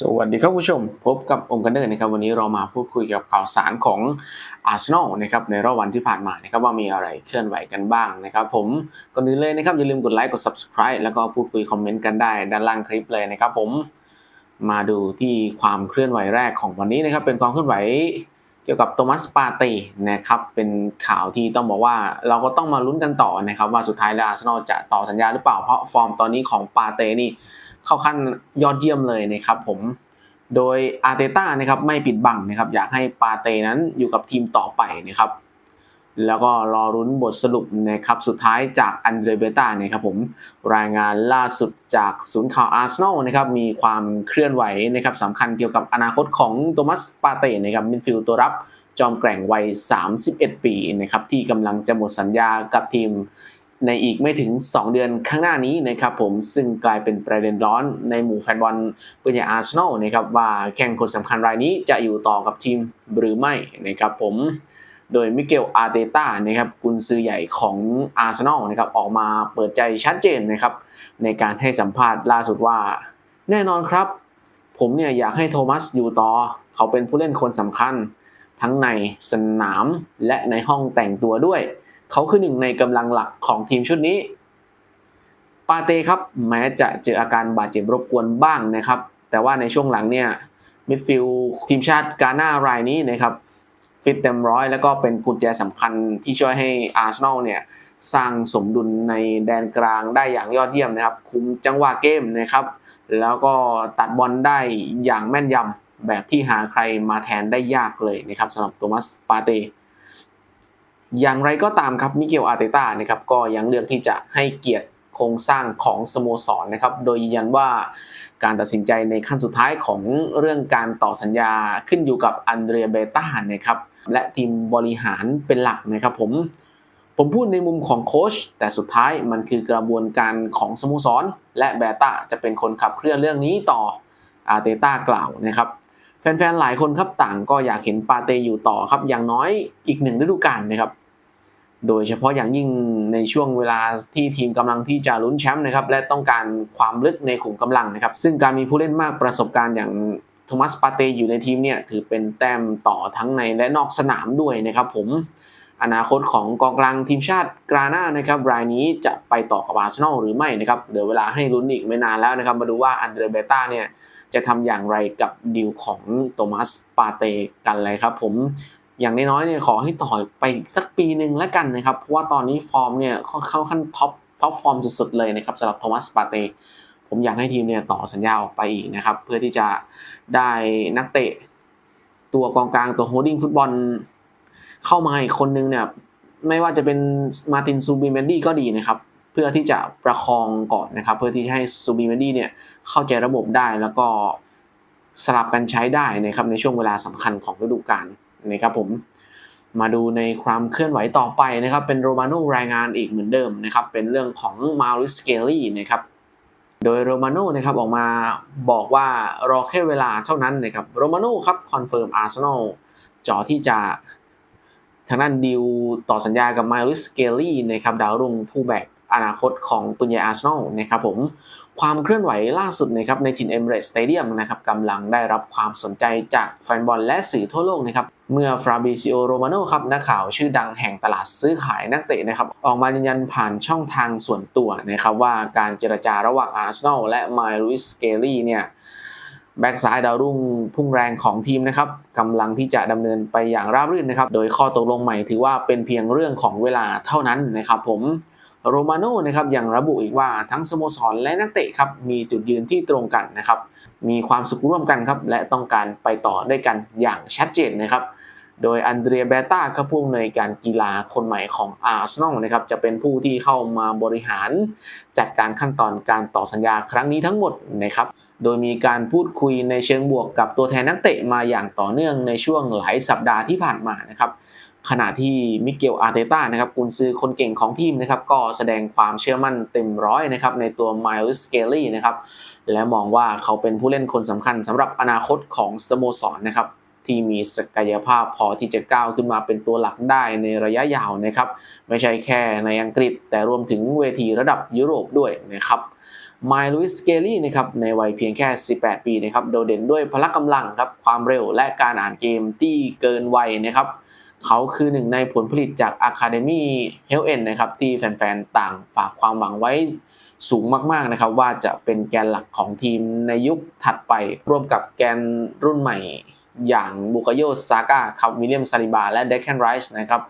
สวัสดีครับผู้ชม พบกับองค์กันเนอร์นะครับ วันนี้เรามาพูดคุยเกี่ยวกับข่าวสารของอาร์เซนอลนะครับในรอบวันที่ผ่านมานะครับว่ามีอะไรเคลื่อนไหวกันบ้างนะครับ ผมก่อนอื่นเลยนะครับ อย่าลืมกดไลค์กด subscribe แล้วก็พูดคุยคอมเมนต์กันได้ด้านล่างคลิปเลยนะครับผมมาดูที่ความเคลื่อนไหวแรกของวันนี้นะครับ เป็นความเคลื่อนไหวเกี่ยวกับโทมัสปาเต้นะครับเป็นข่าวที่ต้องบอกว่าเราก็ต้องมาลุ้นกันต่อนะครับว่าสุดท้ายแล้วอาร์เซนอลจะต่อสัญญาหรือเปล่าเพราะฟอร์มตอนนี้ของปาเต้นี่ เข้าขั้นยอดเยี่ยมเลยนะครับผมโดยอาร์เตต้านะครับไม่ปิดบังนะครับอยากให้ปาเตนั้นอยู่กับทีมต่อไปนะครับแล้วก็รอรุ้นบทสรุปนะครับสุดท้ายจากอันเดรเบต้านะครับผมรายงานล่าสุดจากศูนย์ข่าวอาร์เซนอลนะครับมีความเคลื่อนไหวนะครับสำคัญเกี่ยวกับอนาคตของโทมัสปาเตนะครับมิดฟิลด์ตัวรับจอมแกร่งวัย 31 ปีนะครับที่กำลังจะหมดสัญญากับทีม ในอีกไม่ถึง 2 เดือนข้างหน้านี้นะครับผมซึ่งกลายเป็นประเด็นร้อนในหมู่แฟนบอลปืนใหญ่อาร์เซนอลนะครับว่าแข่งคนสำคัญรายนี้จะอยู่ต่อกับทีมหรือไม่นะครับผมโดยมิเกลอาร์เตต้านะครับกุนซือใหญ่ของอาร์เซนอลนะครับออกมาเปิดใจชัดเจนนะครับในการให้สัมภาษณ์ล่าสุดว่า แน่นอนครับ ผมเนี่ยอยากให้โทมัสอยู่ต่อ เขาเป็นผู้เล่นคนสำคัญ ทั้งในสนามและในห้องแต่งตัวด้วย เขาคือหนึ่งในกำลังหลักของทีมชุดนี้ ปาเต้ครับแม้จะเจออาการบาดเจ็บรบกวนบ้างนะครับ แต่ว่าในช่วงหลังเนี่ยมิดฟิลด์ทีมชาติกาหน้ารายนี้นะครับฟิตเต็มร้อยแล้วก็เป็นกุญแจสำคัญที่ช่วยให้อาร์เซนอลเนี่ยสร้างสมดุลในแดนกลางได้อย่างยอดเยี่ยมนะครับ คุมจังหวะเกมนะครับ แล้วก็ตัดบอลได้อย่างแม่นยำแบบที่หาใครมาแทนได้ยากเลยนะครับสำหรับโทมัสปาเต้ อย่างไรก็ตามครับมิเกลอาร์เตต้านะครับก็ยังเลือกที่จะให้เกียรติโครงสร้างของสโมสรนะครับ โดยยืนยันว่าการตัดสินใจในขั้นสุดท้ายของเรื่องการต่อสัญญาขึ้นอยู่กับอันเดรียเบต้านะครับและทีมบริหารเป็นหลักนะครับผม ผมพูดในมุมของโค้ชแต่สุดท้ายมันคือกระบวนการของสโมสร และเบต้าจะเป็นคนขับเคลื่อนเรื่องนี้ต่ออาร์เตต้ากล่าวนะครับแฟนๆหลายคนครับต่างก็อยากเห็นปาเตอยู่ต่อครับอย่างน้อยอีกหนึ่งฤดูกาลนะครับ โดยเฉพาะอย่างยิ่งในช่วงเวลาที่ทีมกำลังที่จะลุ้นแชมป์นะครับและต้องการความลึกในขุมกำลังนะครับ ซึ่งการมีผู้เล่นมากประสบการณ์อย่างโทมัสปาเตอยู่ในทีมเนี่ยถือเป็นแต้มต่อทั้งในและนอกสนามด้วยนะครับผมอนาคตของกองกลางทีมชาติกราน่านะครับรายนี้จะไปต่อกับอาร์เซนอลหรือไม่นะครับเดี๋ยวเวลาให้ลุ้นอีกไม่นานแล้วนะครับ มาดูว่าอันเดรเบต้าเนี่ยจะทำอย่างไรกับดีลของโทมัสปาเตกันเลยครับผม อย่างน้อยๆเนี่ยขอให้ต่อไปอีกสักปีหนึ่งแล้วกันนะครับ เพราะว่าตอนนี้ฟอร์มเนี่ยเข้าขั้นท็อปท็อปฟอร์มสุดๆเลยนะครับสำหรับโทมัสปาเตผมอยากให้ทีมเนี่ยต่อสัญญาออกไปอีกนะครับ เพื่อที่จะได้นักเตะ ตัวกองกลางตัวโฮดดิ้งฟุตบอล เข้ามาอีกคนนึงเนี่ยไม่ว่าจะเป็นมาตินซูบิเมนดี้ก็ดีนะครับ เพื่อที่จะประคองก่อนนะครับ เพื่อที่จะให้ซูบิเมนดี้เนี่ยเข้าใจระบบได้แล้วก็สลับกันใช้ได้นะครับในช่วงเวลาสำคัญของฤดูกาล นะครับผมมาดูในความเคลื่อนไหวต่อไปนะครับ เป็นโรมาโนรายงานอีกเหมือนเดิมนะครับ เป็นเรื่องของมาริสเกลลี่นะครับโดยโรมาโนนะครับออกมาบอกว่ารอแค่เวลาเท่านั้นนะครับโรมาโนครับคอนเฟิร์มอาร์เซนอลจอที่จะทางด้านดิวต่อสัญญากับมาริสเกลลี่นะครับดาวรุ่งผู้แบกอนาคตของปุญญาอาร์เซนอลนะครับผม ความเคลื่อนไหวล่าสุดนะครับในถิ่นเอมเรตสเตเดียมนะครับกำลังได้รับความสนใจจากแฟนบอลและสื่อทั่วโลกนะครับเมื่อฟราบิซิโอโรมาโนครับนักข่าวชื่อดังแห่งตลาดซื้อขายนักเตะนะครับออกมายืนยันผ่านช่องทางส่วนตัวนะครับว่าการเจรจาระหว่างอาร์เซนอลและมาริสเกลี่เนี่ยแบ็กซ้ายดาวรุ่งพุ่งแรงของทีมนะครับกำลังที่จะดำเนินไปอย่างราบรื่นนะครับ โดยข้อตกลงใหม่ถือว่าเป็นเพียงเรื่องของเวลาเท่านั้นนะครับผม โรมาโน่นะครับยังระบุอีกว่าทั้งสโมสรและนักเตะครับมีจุดยืนที่ตรงกันนะครับมีความสุขร่วมกันครับและต้องการไปต่อด้วยกันอย่างชัดเจนนะครับโดยอันเดรียเบต้าครับผู้อำนวยการกีฬาคนใหม่ของอาร์เซนอลนะครับจะเป็นผู้ที่เข้ามาบริหาร จัดการขั้นตอนการต่อสัญญาครั้งนี้ทั้งหมดนะครับโดยมีการพูดคุยในเชิงบวกกับตัวแทนนักเตะมาอย่างต่อเนื่องในช่วงหลายสัปดาห์ที่ผ่านมานะครับ ขณะที่มิเกลอาร์เตต้านะครับกุนซือคนเก่งของทีมนะครับก็แสดงความเชื่อมั่นเต็มร้อยนะครับในตัวไมล์สเกลลี่นะครับและมองว่าเขาเป็นผู้เล่นคนสำคัญสำหรับอนาคตของสโมสรนนะครับที่มีศักยภาพพอที่จะก้าวขึ้นมาเป็นตัวหลักได้ในระยะยาวนะครับ ไม่ใช่แค่ในอังกฤษ แต่รวมถึงเวทีระดับยุโรปด้วยนะครับไมลุยสเกลี่นะครับในวัยเพียงแค่ 18 ปีนะครับโดดเด่นด้วยพละกำลังครับความเร็วและการอ่านเกมที่เกินวัยนะครับ เขาคือหนึ่งในผลผลิตจาก Academy h e l n นะครับที่แฟนๆ ต่างฝากความหวังไว้สูงมากๆนะครับ ว่าจะเป็นแกนหลักของทีมในยุคถัดไป ร่วมกับแกนรุ่นใหม่อย่างบุคโยซาก้าครับวิลเลียมซาลิบา และเดคแคนไรส์นะครับ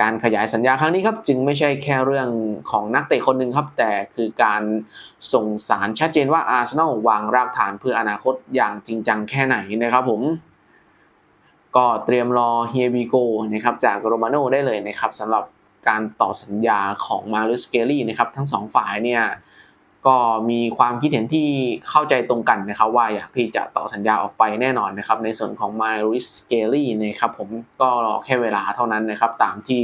การขยายสัญญาครั้งนี้ครับจึงไม่ใช่แค่เรื่องของนักเตะคนหนึ่งครับ แต่คือการส่งสารชัดเจนว่าอาร์เซนอลวางรากฐานเพื่ออนาคตอย่างจริงจังแค่ไหนนะครับผม ก็เตรียมรอเฮียบีโกนะครับจากโรมาโน่ได้เลยนะครับสำหรับการต่อสัญญาของมารุสเกลี่นะครับทั้งสองฝ่ายเนี่ยก็มีความคิดเห็นที่เข้าใจตรงกันนะครับว่าอยากที่จะต่อสัญญาออกไปแน่นอนนะครับในส่วนของมาริสเกลี่นะครับผมก็รอแค่เวลาเท่านั้นนะครับตามที่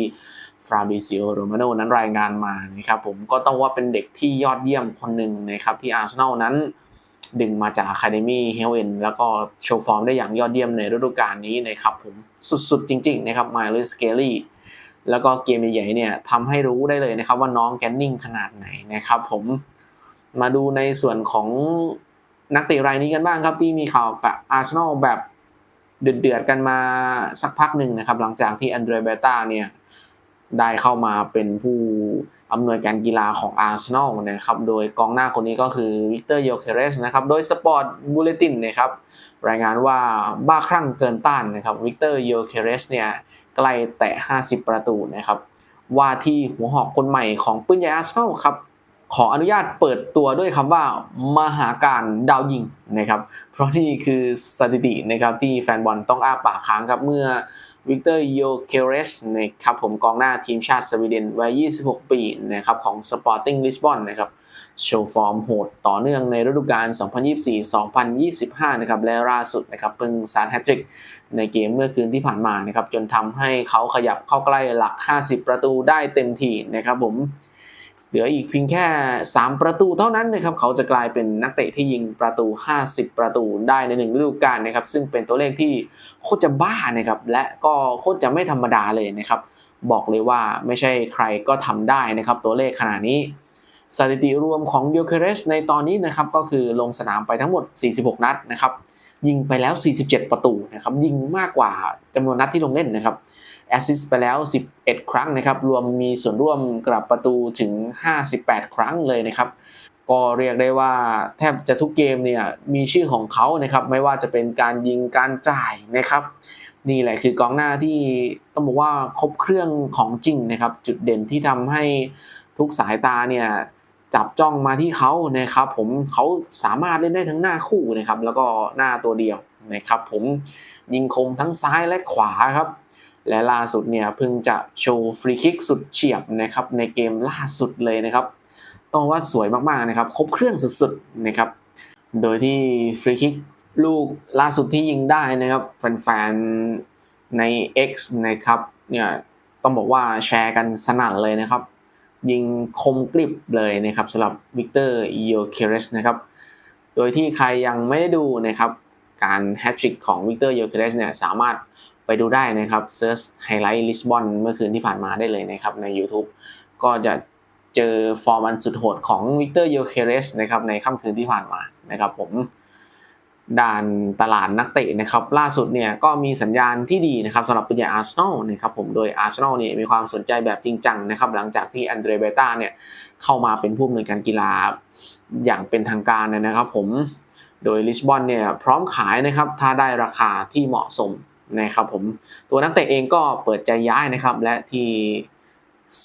ฟราบิซิโอโรมาโนนั้นรายงานมานะครับผมก็ต้องว่าเป็นเด็กที่ยอดเยี่ยมคนหนึ่งนะครับที่อาร์เซนอลนั้น ดึงมาจาก Academy h e l n แล้วก็โชว์ฟอร์มได้อย่างยอดเยี่ยมในฤดูกาลนี้นะครับผมสุดๆ จริง ๆ นะครับมาริสเกลี่แล้วก็เกมใหญ่ๆเนี่ยทำให้รู้ได้เลยนะครับว่าน้องแกนนิ่งขนาดไหนนะครับผมมาดูในส่วนของนักเตะรายนี้กันบ้างครับ ที่มีข่าวกับอาร์เซนอลแบบเดือดๆกันมาสักพักหนึ่งนะครับ หลังจากที่อันเดรเบต้าเนี่ยได้เข้ามาเป็นผู้ อำนวยการกีฬาของอาร์เซนอลนะครับ โดยกองหน้าคนนี้ก็คือวิกเตอร์โยเคเรสนะครับ โดยสปอร์ตบูเลตินนะครับรายงานว่าบ้าคลั่งเกินต้านนะครับวิกเตอร์โยเคเรสเนี่ยใกล้แตะ 50 ประตูนะครับว่าที่หัวหอกคนใหม่ของปืนใหญ่อาร์เซนอลครับขออนุญาตเปิดตัวด้วยคำว่ามหาการดาวยิงนะครับ เพราะนี่คือสถิตินะครับที่แฟนบอลต้องอ้าปากค้างครับเมื่อ วิกเตอร์โยเคเรสนะครับผมกองหน้าทีมชาติสวีเดนวัย 26 ปีนะครับของสปอร์ติ้งลิสบอนนะครับโชว์ฟอร์มโหดต่อเนื่องในฤดูกาล 2024-2025 นะครับและล่าสุดนะครับเพิ่งสารแฮตทริกในเกมเมื่อคืนที่ผ่านมานะครับจนทำให้เขาขยับเข้าใกล้หลัก 50 ประตูได้เต็มทีนะครับผม เหลืออีกเพียงแค่ 3 ประตูเท่านั้นนะครับเขาจะกลายเป็นนักเตะที่ยิงประตู 50 ประตูได้ในหนึ่งฤดูกาลนะครับซึ่งเป็นตัวเลขที่โคตรจะบ้านะครับและก็โคตรจะไม่ธรรมดาเลยนะครับบอกเลยว่าไม่ใช่ใครก็ทำได้นะครับตัวเลขขนาดนี้ สถิติรวมของเยเคเรสในตอนนี้นะครับก็คือลงสนามไปทั้งหมด 46 นัดนะครับยิงไปแล้ว 47 ประตูนะครับยิงมากกว่าจำนวนนัดที่ลงเล่นนะครับ แอสซิสต์ไปแล้ว 11 ครั้งนะครับ รวมมีส่วนร่วมกลับประตูถึง 58 ครั้งเลยนะครับ ก็เรียกได้ว่าแทบจะทุกเกมเนี่ยมีชื่อของเขานะครับ ไม่ว่าจะเป็นการยิงการจ่ายนะครับ นี่แหละคือกองหน้าที่ต้องบอกว่าครบเครื่องของจริงนะครับ จุดเด่นที่ทำให้ทุกสายตาเนี่ยจับจ้องมาที่เขานะครับ ผมเขาสามารถเล่นได้ทั้งหน้าคู่นะครับ แล้วก็หน้าตัวเดียวนะครับ ผมยิงคมทั้งซ้ายและขวาครับ และล่าสุดเนี่ยเพิ่งจะโชว์ฟรีคิกสุดเฉียบนะครับในเกมล่าสุดเลยนะครับต้องว่าสวยมากๆนะครับครบเครื่องสุดๆนะครับโดยที่ฟรีคิกลูกล่าสุดที่ยิงได้นะครับแฟนๆใน X นะครับเนี่ยต้องบอกว่าแชร์กันสนั่นเลยนะครับ ยิงคมกริบเลยนะครับสำหรับวิกเตอร์อีโอเคเรสนะครับโดยที่ใครยังไม่ได้ดูนะครับการแฮตทริกของวิกเตอร์โอเคเรสเนี่ยสามารถ ไปดูได้นะครับเซิร์ชไฮไลท์ลิสบอนเมื่อคืนที่ผ่านมาได้เลยนะครับใน YouTube ก็จะเจอฟอร์มอันสุดโหดของวิกเตอร์โยเคเรสนะครับในค่ำคืนที่ผ่านมานะครับผมด่านตลาดนักเตะนะครับ ล่าสุดเนี่ยก็มีสัญญาณที่ดีนะครับสำหรับปัญญาอาร์เซนอลนะครับผมโดยอาร์เซนอลเนี่ยมีความสนใจแบบจริงจังนะครับ หลังจากที่อันเดรเบต้าเนี่ยเข้ามาเป็นผู้อำนวยการกีฬาอย่างเป็นทางการนะครับ ผมโดยลิสบอนเนี่ยพร้อมขายนะครับถ้าได้ราคาที่เหมาะสม นะครับผมตัวนักเตะเองก็เปิดใจย้ายนะครับ และที่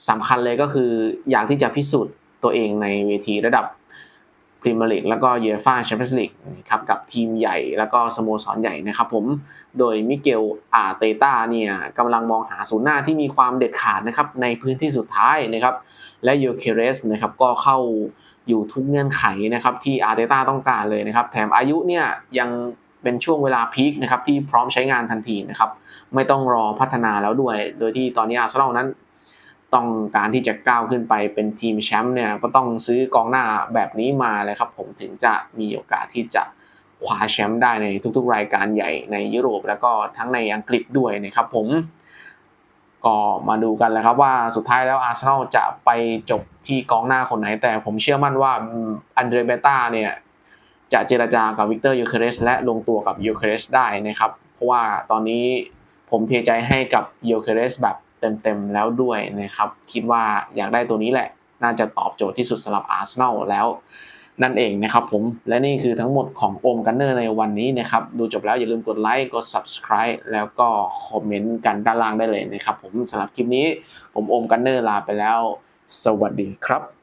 สำคัญเลยก็คืออยากที่จะพิสูจน์ตัวเองในเวทีระดับพรีเมียร์ลีกแล้วก็เยฟ่าแชมเปี้ยนส์ลีกนะครับกับทีมใหญ่แล้วก็สโมสรใหญ่นะครับผมโดยมิเกลอาเตต้าเนี่ยกำลังมองหาศูนย์หน้าที่มีความเด็ดขาดนะครับในพื้นที่สุดท้ายนะครับและโยเคเรสนะครับก็เข้าอยู่ทุกเงื่อนไขนะครับที่อาเตต้าต้องการเลยนะครับ แถมอายุเนี่ยยัง เป็นช่วงเวลาพีคนะครับที่พร้อมใช้งานทันทีนะครับไม่ต้องรอพัฒนาแล้วด้วย โดยที่ตอนนี้อาร์เซนอลนั้น ต้องการที่จะก้าวขึ้นไปเป็นทีมแชมป์เนี่ยก็ต้องซื้อกองหน้าแบบนี้มาเลยครับ ผมถึงจะมีโอกาสที่จะคว้าแชมป์ได้ในทุกๆ รายการใหญ่ในยุโรป แล้วก็ทั้งในอังกฤษด้วยนะครับผมก็มาดูกันเลยครับว่าสุดท้ายแล้วอาร์เซนอลจะไปจบที่กองหน้าคนไหน แต่ผมเชื่อมั่นว่าอันเดรเบต้าเนี่ย จะเจรจากับวิกเตอร์ยูเครสและลงตัวกับยูเครสได้นะครับ เพราะว่าตอนนี้ผมเทใจให้กับยูเครสแบบเต็มๆแล้วด้วยนะครับ คิดว่าอยากได้ตัวนี้แหละ น่าจะตอบโจทย์ที่สุดสำหรับอาร์เซนอลแล้วนั่นเองนะครับผม และนี่คือทั้งหมดของโอมกันเนอร์ในวันนี้นะครับ ดูจบแล้วอย่าลืมกดไลค์ กด subscribe แล้วก็คอมเมนต์กันด้านล่างได้เลยนะครับผมสำหรับคลิปนี้ผมโอมกันเนอร์ลาไปแล้ว สวัสดีครับ